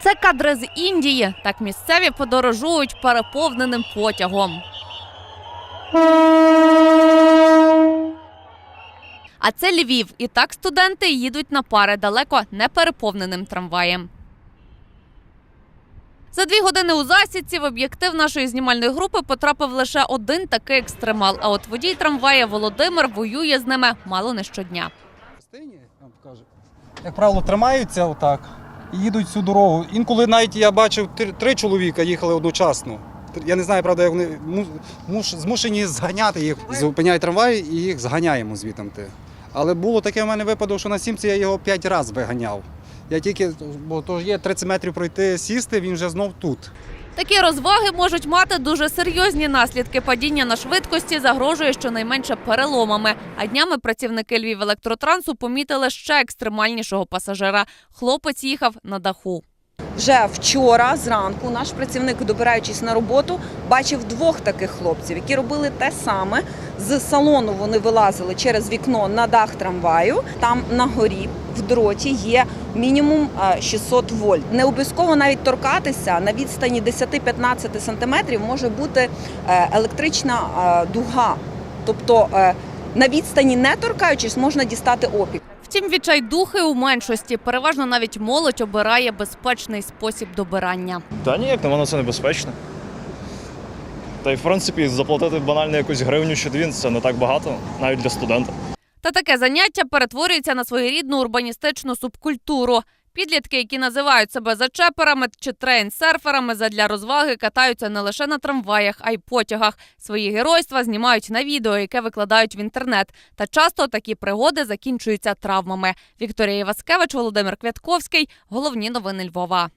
Це кадри з Індії. Так місцеві подорожують переповненим потягом. А це Львів. І так студенти їдуть на пари далеко не переповненим трамваєм. За дві години у засідці в об'єктив нашої знімальної групи потрапив лише один такий екстремал. А от водій трамвая Володимир воює з ними мало не щодня. Покажу. Як правило, тримаються отак і їдуть всю дорогу. Інколи навіть я бачив три, чоловіка їхали одночасно. Я не знаю, правда, як вони муш- змушені зганяти їх. Зупиняють трамвай і їх зганяємо звідти. Але було таке в мене випадок, що на сімці я його п'ять разів виганяв. Я тільки, бо то є 30 метрів пройти, сісти, він вже знов тут. Такі розваги можуть мати дуже серйозні наслідки. Падіння на швидкості загрожує щонайменше переломами. А днями працівники Львів електротрансу помітили ще екстремальнішого пасажира. Хлопець їхав на даху. Вже вчора зранку наш працівник, добираючись на роботу, бачив двох таких хлопців, які робили те саме. З салону вони вилазили через вікно на дах трамваю. Там на горі в дроті є мінімум е, 600 вольт. Не обов'язково навіть торкатися на відстані 10-15 сантиметрів може бути е, електрична е, дуга. Тобто е, на відстані не торкаючись, можна дістати опік. Втім, відчайдухи у меншості. Переважно навіть молодь обирає безпечний спосіб добирання. Та ніяк, на воно це небезпечно. Та й в принципі заплатити банально якусь гривню чи дві це не так багато, навіть для студента. Та таке заняття перетворюється на своєрідну урбаністичну субкультуру. Підлітки, які називають себе зачеперами чи трейн-серферами, задля розваги катаються не лише на трамваях, а й потягах. Свої геройства знімають на відео, яке викладають в інтернет. Та часто такі пригоди закінчуються травмами. Вікторія Іваскевич, Володимир Квятковський. Головні новини Львова.